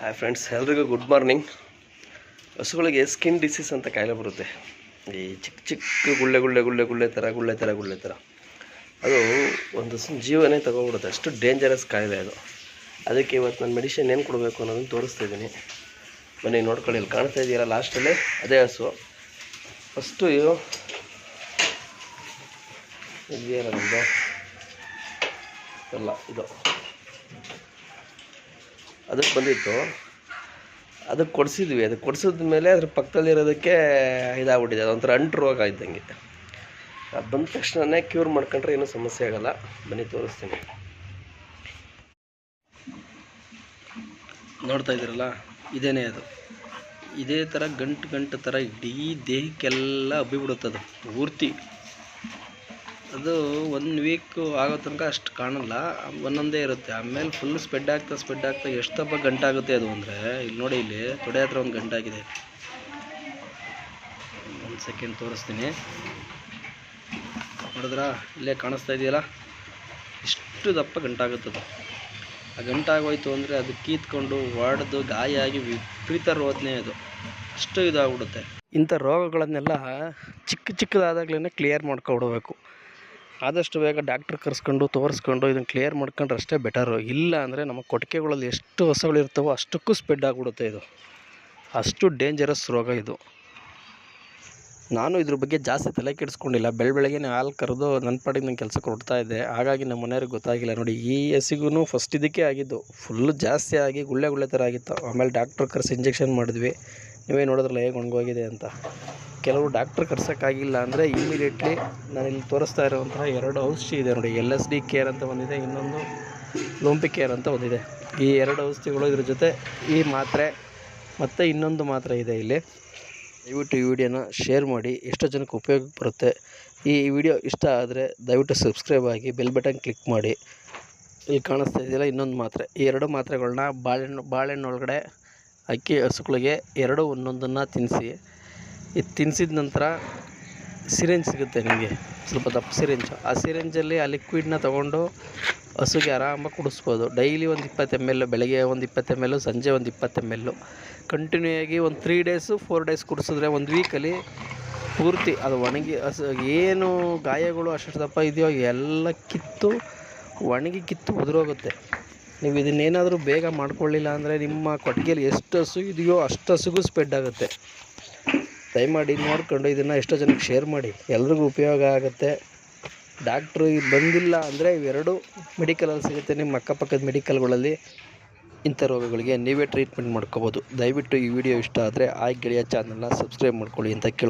Hi friends ಎಲ್ರಿಗೂ good morning ಹಸುಗಳಿಗೆ skin disease ಅಂತ ಕಾಯಿಲೆ ಬರುತ್ತೆ. ಈ ಚಿಕ್ಕ ಚಿಕ್ಕ ಗುಳ್ಳೆ ಗುಳ್ಳೆ ಗುಳ್ಳೆ ಗುಳ್ಳೆ ಥರ ಗುಳ್ಳೆ ಥರ ಗುಳ್ಳೆ ಥರ ಅದು ಒಂದು ಜೀವನೇ ತೊಗೊಬಿಡುತ್ತೆ ಅಷ್ಟು ಡೇಂಜರಸ್ ಕಾಯಿಲೆ ಅದು. ಅದಕ್ಕೆ ಇವತ್ತು ನಾನು ಮೆಡಿಷನ್ ಏನು ಕೊಡಬೇಕು ಅನ್ನೋದನ್ನು ತೋರಿಸ್ತಾ ಇದ್ದೀನಿ. ಬನ್ನಿ, ನೋಡ್ಕೊಳ್ಳಿ, ಇಲ್ಲಿ ಕಾಣ್ತಾ ಇದೆಯಲ್ಲ ಲಾಸ್ಟಲ್ಲಿ ಅದೇ ಹಸು. ಫಸ್ಟು ಇದು ಇದೆಯಲ್ಲ ನಮ್ಮದು ಎಲ್ಲ ಇದು. ಅದಕ್ಕೆ ಬಂದಿತ್ತು. ಅದಕ್ಕೆ ಕೊಡಿಸಿದ್ವಿ. ಅದಕ್ಕೆ ಕೊಡಿಸಿದ ಮೇಲೆ ಅದ್ರ ಪಕ್ಕದಲ್ಲಿರೋದಕ್ಕೆ ಇದಾಗ್ಬಿಟ್ಟಿದೆ. ಅದೊಂಥರ ಅಂಟು ರೋಗ ಇದ್ದಂಗೆ. ಅದು ಬಂದ ತಕ್ಷಣನೇ ಕ್ಯೂರ್ ಮಾಡ್ಕೊಂಡ್ರೆ ಏನೂ ಸಮಸ್ಯೆ ಆಗಲ್ಲ. ಬನ್ನಿ ತೋರಿಸ್ತೀನಿ. ನೋಡ್ತಾ ಇದ್ದೀರಲ್ಲ? ಇದೇನೇ ಅದು. ಇದೇ ಥರ ಗಂಟು ಗಂಟು ಥರ ಇಡೀ ದೇಹಕ್ಕೆಲ್ಲ ಹಬ್ಬಿಬಿಡುತ್ತದು ಪೂರ್ತಿ. ಅದು ಒನ್ ವೀಕ್ ಆಗೋ ತನಕ ಅಷ್ಟು ಕಾಣಲ್ಲ, ಒಂದೊಂದೇ ಇರುತ್ತೆ. ಆಮೇಲೆ ಫುಲ್ ಸ್ಪೆಡ್ ಆಗ್ತಾ ಸ್ಪೆಡ್ ಆಗ್ತಾ ಎಷ್ಟು ದಪ್ಪ ಗಂಟಾಗುತ್ತೆ ಅದು ಅಂದರೆ ಇಲ್ಲಿ ನೋಡಿ ಇಲ್ಲಿ ತೊಡೆ ಹತ್ರ ಒಂದು ಗಂಟಾಗಿದೆ ಒಂದು ಸೆಕೆಂಡ್ ತೋರಿಸ್ತೀನಿ. ನೋಡಿದ್ರಾ? ಇಲ್ಲೇ ಕಾಣಿಸ್ತಾ ಇದೆಯಲ್ಲ? ಇಷ್ಟು ದಪ್ಪ ಗಂಟಾಗುತ್ತದು ಆ ಗಂಟಾಗೋಯ್ತು ಅಂದರೆ ಅದು ಕೀತ್ಕೊಂಡು ಹೊಡೆದು ಗಾಯ ಆಗಿ ವಿಪರೀತ ರೋಧನೆ ಅದು. ಅಷ್ಟು ಇದಾಗ್ಬಿಡುತ್ತೆ. ಇಂಥ ರೋಗಗಳನ್ನೆಲ್ಲ ಚಿಕ್ಕ ಚಿಕ್ಕದಾದಾಗ್ಲೇ ಕ್ಲಿಯರ್ ಮಾಡ್ಕೊಬಿಡ್ಬೇಕು. ಆದಷ್ಟು ಬೇಗ ಡಾಕ್ಟ್ರ್ ಕರೆಸ್ಕೊಂಡು, ತೋರಿಸ್ಕೊಂಡು, ಇದನ್ನು ಕ್ಲಿಯರ್ ಮಾಡ್ಕೊಂಡ್ರೆ ಅಷ್ಟೇ ಬೆಟರು ಇಲ್ಲ ಅಂದರೆ ನಮ್ಮ ಕೊಟ್ಟಿಗೆಗಳಲ್ಲಿ ಎಷ್ಟು ಹೊಸಗಳಿರ್ತವೋ ಅಷ್ಟಕ್ಕೂ ಸ್ಪ್ರೆಡ್ ಆಗಿಬಿಡುತ್ತೆ ಇದು. ಅಷ್ಟು ಡೇಂಜರಸ್ ರೋಗ ಇದು. ನಾನು ಇದ್ರ ಬಗ್ಗೆ ಜಾಸ್ತಿ ತಲೆ ಕೆಡಿಸ್ಕೊಂಡಿಲ್ಲ. ಬೆಳ ಬೆಳಗ್ಗೆ ಹಾಲು ಕರೆದು ನನ್ನ ಪಾಡಿಗೆ ನಾನು ಕೆಲಸಕ್ಕೆ ಹೊಡ್ತಾ ಇದ್ದೆ. ಹಾಗಾಗಿ ನಮ್ಮ ಮನೆಯವ್ರಿಗೆ ಗೊತ್ತಾಗಿಲ್ಲ. ನೋಡಿ, ಈ ಹಸಿಗೂ ಫಸ್ಟ್ ಇದಕ್ಕೆ ಆಗಿದ್ದು. ಫುಲ್ಲು ಜಾಸ್ತಿ ಆಗಿ ಗುಳ್ಳೆ ಗುಳ್ಳೆ ಥರ ಆಗಿತ್ತು. ಆಮೇಲೆ ಡಾಕ್ಟ್ರ್ ಕರೆಸಿ ಇಂಜೆಕ್ಷನ್ ಮಾಡಿದ್ವಿ. ನೀವೇ ನೋಡಿದ್ರಲ್ಲ ಹೇಗೆ ಒಣಗೋಗಿದೆ ಅಂತ. ಕೆಲವು ಡಾಕ್ಟ್ರ್ ಕರ್ಸೋಕ್ಕಾಗಿಲ್ಲ ಅಂದರೆ ಇಮಿಡಿಯೇಟ್ಲಿ ನಾನು ಇಲ್ಲಿ ತೋರಿಸ್ತಾ ಇರುವಂತಹ ಎರಡು ಔಷಧಿ ಇದೆ ನೋಡಿ ಎಲ್ ಎಸ್ ಡಿ ಕೇರ್ ಅಂತ ಒಂದಿದೆ, ಇನ್ನೊಂದು ಲೋಂಪಿ ಕೇರ್ ಅಂತ ಒಂದಿದೆ. ಈ ಎರಡು ಔಷಧಿಗಳು ಇದ್ರ ಜೊತೆ ಈ ಮಾತ್ರೆ ಮತ್ತು ಇನ್ನೊಂದು ಮಾತ್ರೆ ಇದೆ ಇಲ್ಲಿ. ದಯವಿಟ್ಟು ಈ ವಿಡಿಯೋನ ಶೇರ್ ಮಾಡಿ, ಎಷ್ಟೋ ಜನಕ್ಕೆ ಉಪಯೋಗಕ್ಕೆ ಬರುತ್ತೆ. ಈ ವಿಡಿಯೋ ಇಷ್ಟ ಆದರೆ ದಯವಿಟ್ಟು ಸಬ್ಸ್ಕ್ರೈಬ್ ಆಗಿ ಬೆಲ್ ಬಟನ್ ಕ್ಲಿಕ್ ಮಾಡಿ. ಇಲ್ಲಿ ಕಾಣಿಸ್ತಾ ಇದೆಯಲ್ಲ, ಇನ್ನೊಂದು ಮಾತ್ರೆ. ಈ ಎರಡು ಮಾತ್ರೆಗಳನ್ನ ಬಾಳೆಹಣ್ಣು ಬಾಳೆಹಣ್ಣು ಒಳಗಡೆ ಅಕ್ಕಿ ಹಸುಗಳಿಗೆ ಎರಡು ಒಂದೊಂದನ್ನು ತಿನ್ನಿಸಿ ಇದು ತಿನ್ನಿಸಿದ ನಂತರ ಸಿರೆಂಜ್ ಸಿಗುತ್ತೆ ನಿಮಗೆ. ಸ್ವಲ್ಪ ದಪ್ಪ ಸಿರೆಂಜ್. ಆ ಸಿರೆಂಜಲ್ಲಿ ಆ ಲಿಕ್ವಿಡ್ನ ತೊಗೊಂಡು ಹಸುಗೆ ಆರಾಮಾಗಿ ಕುಡಿಸ್ಬೋದು. ಡೈಲಿ ಒಂದು ಇಪ್ಪತ್ತು ಎಂ ಎಲ್ ಬೆಳಗ್ಗೆ ಒಂದು ಇಪ್ಪತ್ತು ಎಂ ಎಲ್ಲು ಸಂಜೆ ಒಂದು ಇಪ್ಪತ್ತು ಎಂ ಎಲ್ಲು ಕಂಟಿನ್ಯೂ ಆಗಿ ಒಂದು ತ್ರೀ ಡೇಸು ಫೋರ್ ಡೇಸ್ ಕುಡಿಸಿದ್ರೆ ಒಂದು ವೀಕಲ್ಲಿ ಪೂರ್ತಿ ಅದು ಒಣಗಿ ಹಸು ಏನು ಗಾಯಗಳು ಅಷ್ಟು ದಪ್ಪ ಇದೆಯೋ ಎಲ್ಲ ಕಿತ್ತು, ಒಣಗಿ ಕಿತ್ತು ಉದುರೋಗುತ್ತೆ. ನೀವು ಇದನ್ನೇನಾದರೂ ಬೇಗ ಮಾಡ್ಕೊಳ್ಳಿಲ್ಲ ಅಂದರೆ ನಿಮ್ಮ ಕೊಟ್ಟಿಗೆಯಲ್ಲಿ ಎಷ್ಟು ಹಸು ಇದೆಯೋ ಅಷ್ಟು ಹಸುಗೂ ಸ್ಪ್ರೆಡ್ ಆಗುತ್ತೆ. ದಯಮಾಡಿ ನೋಡ್ಕೊಂಡು ಇದನ್ನು ಎಷ್ಟೋ ಜನಕ್ಕೆ ಶೇರ್ ಮಾಡಿ. ಎಲ್ರಿಗೂ ಉಪಯೋಗ ಆಗುತ್ತೆ. ಡಾಕ್ಟ್ರು ಇಲ್ಲಿ ಬಂದಿಲ್ಲ ಅಂದರೆ ಇವೆರಡು ಮೆಡಿಕಲಲ್ಲಿ ಸಿಗುತ್ತೆ. ನಿಮ್ಮ ಅಕ್ಕಪಕ್ಕದ ಮೆಡಿಕಲ್ಗಳಲ್ಲಿ ಇಂಥ ರೋಗಗಳಿಗೆ ನೀವೇ ಟ್ರೀಟ್ಮೆಂಟ್ ಮಾಡ್ಕೋಬೋದು. ದಯವಿಟ್ಟು ಈ ವಿಡಿಯೋ ಇಷ್ಟ ಆದರೆ ಆಯ್ ಗೆಳೆಯ ಚಾನಲ್ನ ಸಬ್ಸ್ಕ್ರೈಬ್ ಮಾಡ್ಕೊಳ್ಳಿ ಅಂತ ಕೇಳ್ಕೊ